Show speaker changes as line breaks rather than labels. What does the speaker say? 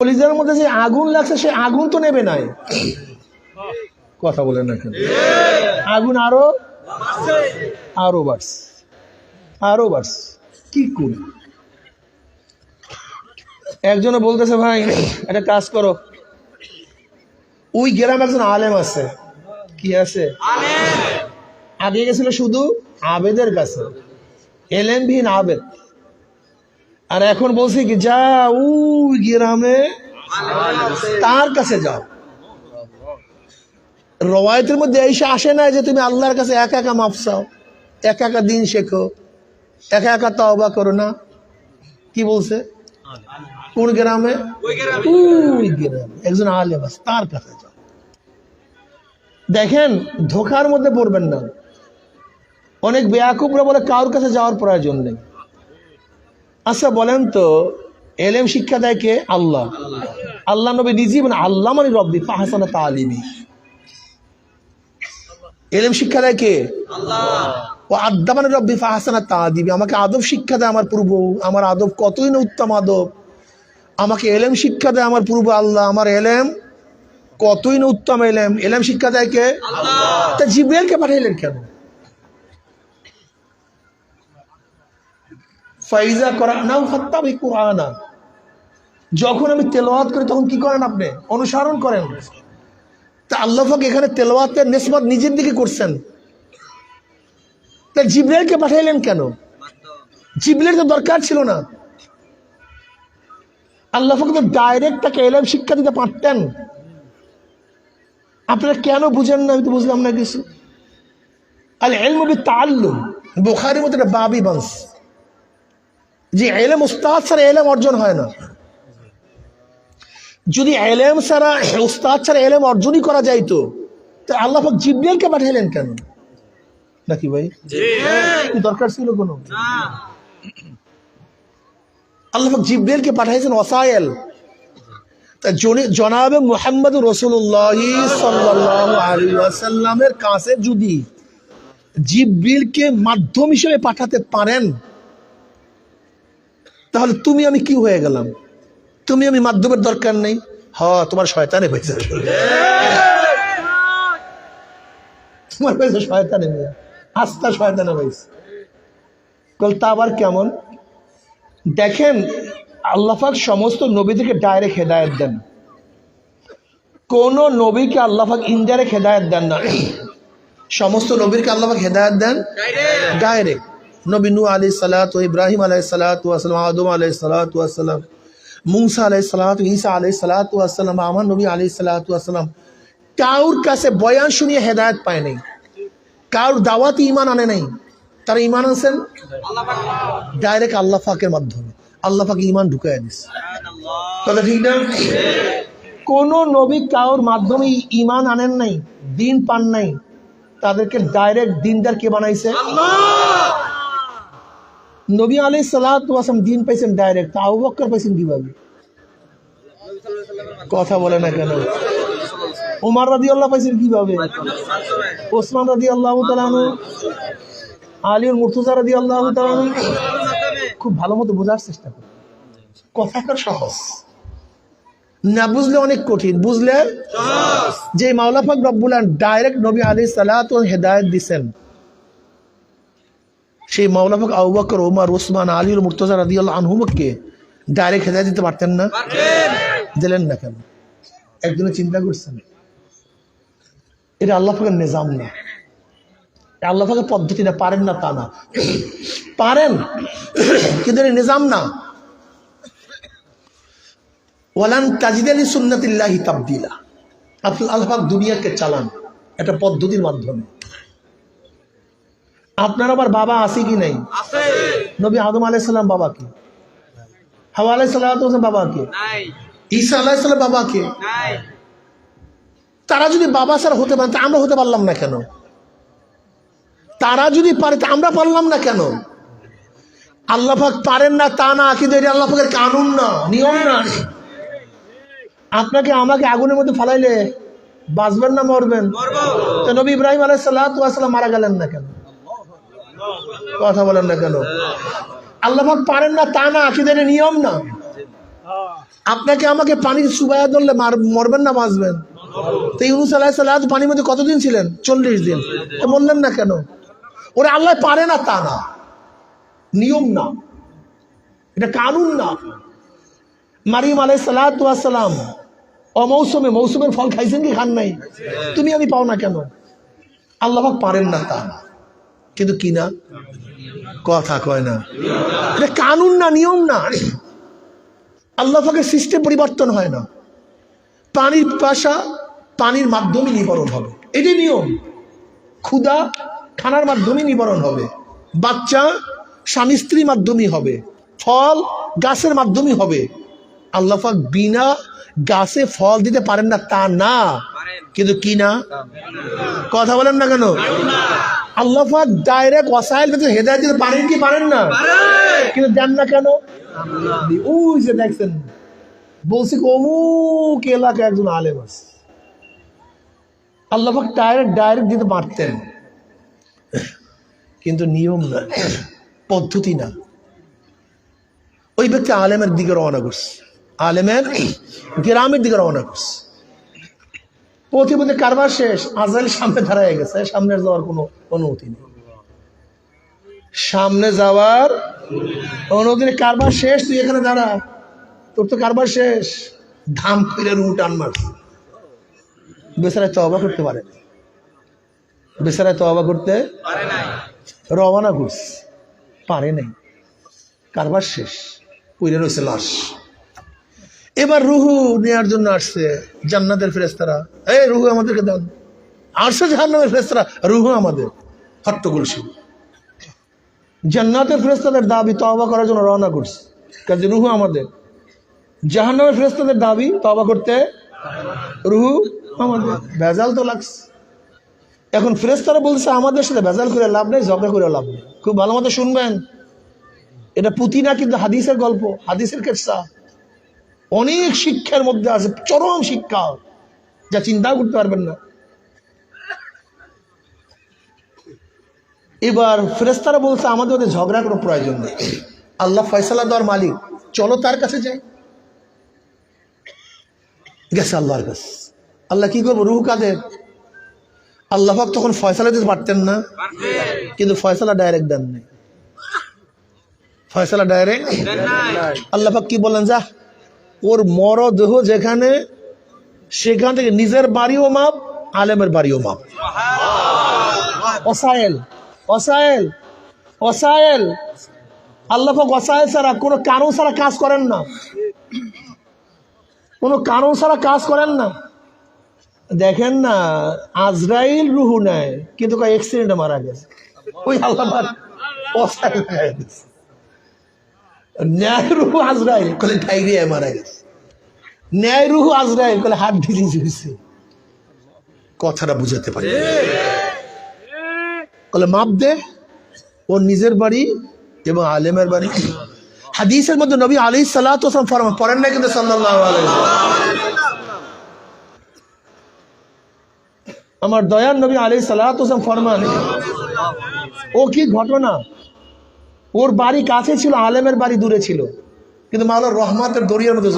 কলিজার মধ্যে যে আগুন লাগছে সে আগুন তো নেবে নাই। কথা বলেন না কেন? আগুন আরও আরও বাড়ছে আরও বাড়ছে। কি করি একজনে বলতেছে ভাই একটা কাজ করো। ওই গ্রামে একজন আলেম আছে। কি আছে? আগে গেছিল শুধু আবেদের কাছে। এলেম বিহীন আবেদ। আর এখন বলছি কি যা ওই গ্রামে, তার কাছে যাও। রওয়ায়তের মধ্যে এসে আসে না যে তুমি আল্লাহর কাছে একা একা মাফ চাও, একা একা দিন শেখো, একা একা তওবা করো না। কি বলছে? কোন গ্রামে? গ্রামে। একজন আলেম আছে, তার কাছে যাও। দেখেন, ধোকার মধ্যে পড়বেন না। অনেক বেয়াকুবরা বলে, কারোর কাছে যাওয়ার প্রয়োজন নেই। আচ্ছা বলেন তো, এলেম শিক্ষা দেয় কে? আল্লাহ। আল্লাহ নবী নিজে মানে আল্লাহ মানে রব্বি, ফাহাসানা তালিমি এলেম শিক্ষা দেয় কে? ও আড্ডা মানে রব্বি, ফাহাসানা তা দিবি আমাকে আদব শিক্ষা দেয় আমার পূর্ব, আমার আদব কতই না উত্তম আদব? আমাকে এলেম শিক্ষা দেয় আমার পূর্ব আল্লাহ, আমার এলেম কতই না উত্তম এলেম? এলেম শিক্ষা দেয় কে? তা জিব্রাইলকে পাঠাইলেন কেন? ফাইজা করা, নাও ফাত্তাবি কোরআনা। যখন আমি তেলাওয়াত করি, তখন কি করেন আপনি? অনুসরণ করেন। তা আল্লাহাক এখানে তেলাওয়াতের নেসবত নিজের দিকে করছেন। তা জিব্রাইলকে পাঠাইলেন কেন? জিব্রাইল তো দরকার ছিল না। আল্লাহাক তো ডাইরেক্ট তাকে এলএম শিক্ষা দিতে পারতেন। আপনারা কেন বুঝেন না? আমি তো বুঝলাম না কিছু। আল এলমবি তাল্লুম বোখারির মতো একটা বাবি বংশ যে এলেম উস্তাদ ছাড়া এলেম অর্জন হয় না। যদি এলেম ছাড়া উস্তাদ ছাড়া এলেম অর্জনই করা যাইতো তো আল্লাহ জিব্রাইলকে পাঠাইলেন কেন? নাকি ভাই? কি দরকার ছিল কোনো? আল্লাহ জিব্রাইলকে পাঠাইছেন ওসায়েল তা জনাবে মোহাম্মদ রসুল্লাহ সাল্লাহ আলী কাছে যদি জিব্রিলকে মাধ্যম হিসেবে পাঠাতে পারেন তাহলে তুমি আমি কি হয়ে গেলাম? তুমি আমি মাধ্যমের দরকার নেই? হ তোমার শয়তানে হয়েছে তোমার হয়েছে শয়তানে আস্থা শয়তানে হয়েছে কল তা আবার কেমন? দেখেন আল্লাহাক সমস্ত নবীদেরকে ডাইরেক্ট হেদায়ত দেন। কোন নবীকে আল্লাহাক ইনডাইরেক্ট হেদায়ত দেন না। সমস্ত নবীরকে আল্লাহাক হেদায়ত দেন? ডাইরেক্ট নবী নু আলি সালাত, ইব্রাহিম আলাই সালাত আদম আলাই সালাত ওয়াসালাম মুংসা আলাই সালাত, ঈসা আলাই সালাত ওয়াসালাম আমার নবী আলাই সালাত ওয়াসালাম কাউর কাছে বয়ান শুনিয়ে হেদায়ত পায় নাই। কাউর দাওয়াতি ইমান আনে নাই। তারা ইমান আনছেন? ডাইরেক্ট আল্লাহ ফাকের মাধ্যমে। আল্লাহ ফাকে ইমান ঢুকাই দিছে। কথা ঠিক না? কোন নবী কাউর মাধ্যমে ইমান আনেন নাই, দিন পান নাই। তাদেরকে ডাইরেক্ট দিনদার কে বানাইছে? নবী আলাই সালাম দিন পাইছেন ডাইরেক্ট আবু বক্কর পাইছেন কীভাবে? কথা বলে না কেন? উমার রাদি আল্লাহ পাইছেন কীভাবে? ওসমান রাদি আল্লাহ তালানু আলিউর মুর্তুজা রাদি আল্লাহ তালানু খুব ভালো মতো বোঝার চেষ্টা করি কথাকার সহজ। না বুঝলে অনেক কঠিন বুঝলে? যে মাওলা পাক রব্বুল ডাইরেক্ট নবী আলী সালাত হেদায়ত দিছেন। সেই মাওলা পাক আবু বকর, ওমর, ওসমান আলীর মুর্তজা রাদিয়াল্লাহু আনহুমকে ডাইরেক্ট হেদায়ত দিতে পারতেন না। দিলেন না কেন? একজনে চিন্তা করছেন, এটা আল্লাহ নিজাম না। আল্লাহ পদ্ধতি না, পারেন না তা না। পারেন, কিন্তু এটা নিজাম না। ওয়ালান তাজিদ আলী সুন্নাতিল্লাহি তাবদিলা। আল্লাহ দুনিয়াকে চালান, একটা পদ্ধতির মাধ্যমে। আপনার আবার বাবা আছে কি নাই? নবী আদম আলাইসাল্লাম বাবা কে? হাওয়া আলাইসাল্লাম বাবা কে? ঈসা আলাইসাল্লাম বাবা কে? তারা যদি বাবা স্যার হতে পারে আমরা হতে পারলাম না কেন? তারা যদি পারে আমরা পারলাম না কেন? আল্লাহ পাক পারেন না তা না কিন্তু এটা আল্লাহ পাকের কানুন না নিয়ম না। আপনাকে আমাকে আগুনের মধ্যে ফালাইলে বাঁচবেন না মরবেন? নবী ইব্রাহিম আলাই সাল্লাম মারা গেলেন না কেন? কথা বলেন না কেন? আল্লাহ পারেন না, তা না এটা নিয়ম না। আপনাকে আমাকে পানির সুবায়া ধরলে মার- মরবেন না, বাঁচবেন। তো ইউনুস আলাহ সাল্লাহ পানির মধ্যে কতদিন ছিলেন? চল্লিশ দিন। বললেন না কেন? ওরা আল্লাহ পারে না, তা না। নিয়ম না। এটা কানুন না। মারিম আলাই সালাম অমৌসুমে মৌসুমের ফল খাইছেন কি, খান নাই? তুমি আমি পাও না কেন? আল্লাহ পারেন না, তা না। কিন্তু কি না? কথা কয় না। এটা কানুন না, নিয়ম না। আল্লাহ পাকের সিস্টেম পরিবর্তন হয় না। পানির পিপাসা পানির মাধ্যমে নিবারণ হবে। এটাই নিয়ম। ক্ষুধা খানার মাধ্যমে নিবারণ হবে। বাচ্চা স্বামী স্ত্রীর মাধ্যমেই হবে। ফল গাছের মাধ্যমে হবে। আল্লাহ পাক বিনা গাছে ফল দিতে পারেন না, তা না। কিন্তু কি না? কথা বলেন না কেন? আল্লাহ ডাইরেক্ট ওয়াসাইল হেদায়ত দিতে পারেন কি পারেন না? কিন্তু দেন না কেন? ওই যে দেখছেন বলছি অমুক এলাকায় একজন আলেম আছে। আল্লাহ ডাইরেক্ট ডাইরেক্ট দিতে পারতেন। কিন্তু নিয়ম না পদ্ধতি না। ওই ব্যক্তি আলেমের দিকে রওনা করছে। আলেমের গ্রামের দিকে রওনা করছে। প্রতিপদে কারবার শেষ আজাইল সামনে দাঁড়ায় গেছে, সামনে যাওয়ার কোনো অনুমতি নেই। সামনে যাওয়ার অনুমতি নেই, কারবার শেষ, তুই এখানে দাঁড়া। তোর তো কারবার শেষ। ধাম ফিরে রু টান মারছে বেচারায় তবা করতে পারে না। বেচারায় তবা করতে রওনা করছে। পারে নাই। কারবার শেষ। পুইরে রয়েছে লাশ। এবার রুহু নেয়ার জন্য আসছে জান্নাতের ফেরেস্তারা এই রুহু আমাদেরকে দেন আসছে জাহান্নামের ফেরেস্তারা রুহু আমাদের। হট্টগোল শুরু জান্নাতের ফেরেস্তাদের দাবি তবা করার জন্য রওনা করছে। কাজে রুহু আমাদের। জাহান্নামের ফেরেস্তাদের দাবি তবা করতে রুহু আমাদের। ভেজাল তো লাগছে। এখন ফেরেস্তারা বলছে আমাদের সাথে ভেজাল করে লাভ নেই ঝগড়া করে লাভ নেই। খুব ভালো মতো শুনবেন। এটা পুঁথি না কিন্তু হাদিসের গল্প হাদিসের কেসা। অনেক শিক্ষার মধ্যে আছে চরম শিক্ষা। যা চিন্তা করতে পারবেন না। এবার ফেরেস্তারা বলছে আমাদের ওদের ঝগড়া কোনো প্রয়োজন নেই। আল্লাহ ফয়সালা দেওয়ার মালিক চলো তার কাছে যাই। গেছে আল্লাহর কাছে। আল্লাহ কি করব? রুহ কাদের? আল্লাহ পাক তখন ফয়সালা দিতে পারতেন না। কিন্তু ফয়সালা ডাইরেক্ট দেন নাই। ফয়সালা ডাইরেক্ট আল্লাহ পাক কি বললেন যা ওর মরদেহ যেখানে সেখান থেকে নিজের বাড়িও মাপ আলেমের বাড়িও মাপ। অসায়েল অসায়েল অসায়েল। আল্লাহ অসায়েল ছাড়া কোনো কারণ ছাড়া কাজ করেন না। কোনো কারণ ছাড়া কাজ করেন না। দেখেন না আজরাইল রুহু নেয় কিন্তু অ্যাক্সিডেন্টে মারা গেছে। ওই আল্লাহ অসায়েল লাগাই দিয়েছে। ন্যায় আজরাইল। কলে ডায়রিয়ায় মারা গেছে ন্যায় রুহু আজরাইল, কলে হাত ডিজিজ হয়েছে কথাটা বুঝাতে পারি কলে মাপ দে ওর নিজের বাড়ি এবং আলেমের বাড়ি। হাদিসের মধ্যে নবী আলী সাল্লাহ ফরমান পড়েন না কিন্তু আমার দয়ার নবী আলী সাল্লাহ ফরমান। ও কি ঘটনা? ওর বাড়ি কাছে ছিল আলেমের বাড়ি দূরে ছিল। কিন্তু মাওলার রহমাতের দরিয়ার মধ্যে